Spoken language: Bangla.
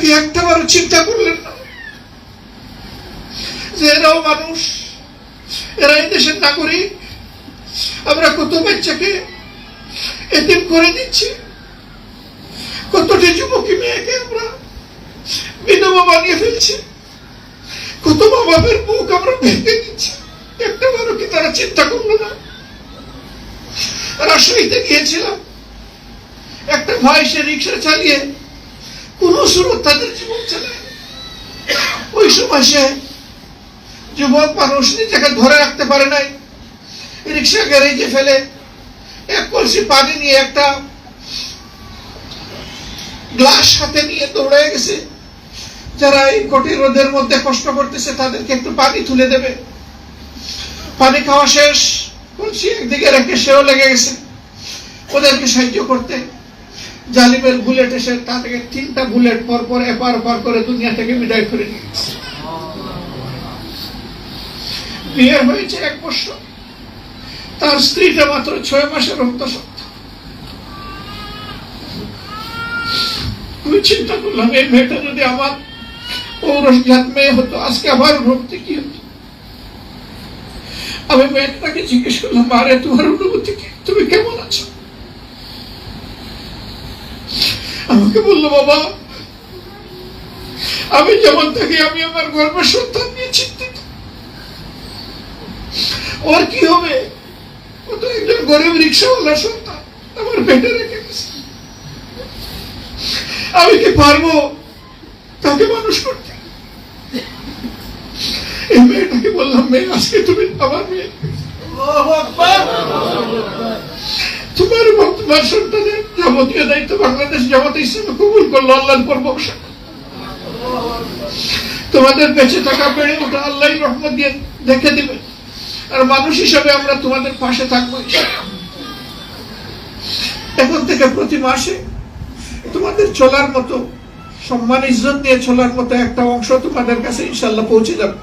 কি একটা বারো চিন্তা করলেন না? যে এরাও মানুষ, এরা এই দেশের নাগরিক। আমরা কত বাচ্চাকে এতিম করে দিচ্ছি। কতটি যুবকী মেয়েকে আমরা বিধবা বানিয়ে ফেলছি। কত মা বাপের মুখ আমরা ভেঙে দিচ্ছি। একটা বারো কি তারা চিন্তা করল না? রাজশাহীতে গিয়েছিলাম। একটা ভাই সে রিক্সা চালিয়ে সুরত তাদের জীবন চালায়। ওই সময় সে যুবক মানুষ নিজেকে ধরে রাখতে পারে নাই। রিক্সা গ্যারেজে ফেলে এক কলসি পানি নিয়ে একটা গ্লাস হাতে নিয়ে দৌড়ে গেছে। যারা এই কঠিন রোদের মধ্যে কষ্ট করতেছে, তাদেরকে একটু পানি তুলে দেবে। পানি খাওয়া শেষ, কলসি একদিকে রেখে সেও লেগে গেছে। ওদেরকে সাহায্য করতে জালিমের বুলেট এসে তাদেরকে তিনটা বুলেট পর পর এপার ওপার করে দুনিয়া থেকে বিদায় করে নিয়ে গেছে বিয়ে হয়েছে এক বছর। তার স্ত্রীটা মাত্র ছয় মাসের রক্ত আমি চিন্তা করলাম, এই মেয়েটা যদি আমার পৌরজাত মেয়ে হতো, আজকে আমার ভক্তি কি হতো? আমি মেয়েটাকে জিজ্ঞেস করলাম, আরে, তোমার অনুভূতি কি? তুমি কেমন আছো? আমাকে বলল, বাবা, আমি যেমন থাকি আমি আমার গর্বের সন্তান নিয়ে চিন্তিত। ওর কি হবে? ও তো একজন গরিব রিক্সাওয়ালা সন্তান, আমার পেটে রেখে গেছে। আমি কি পারব তাকে মানুষ করতে? এই মেয়েটাকে বললাম, মেয়ে, আজকে তুমি আমার মেয়ে। সন্তানের যাবতীয় দায়িত্ব বাংলাদেশ জামাত ইসলামে কবুল করল, আল্লাহর পর তোমাদের বেঁচে থাকা বেড়ে ওটা আল্লাহ রহমত দিয়ে দেখে দিবে। আর মানুষ হিসাবে আমরা তোমাদের পাশে থাকব এখন থেকে প্রতি মাসে তোমাদের চলার মতো, সম্মান, ইজ্জত দিয়ে চলার মতো একটা অংশ তোমাদের কাছে ইনশাল্লাহ পৌঁছে যাবে।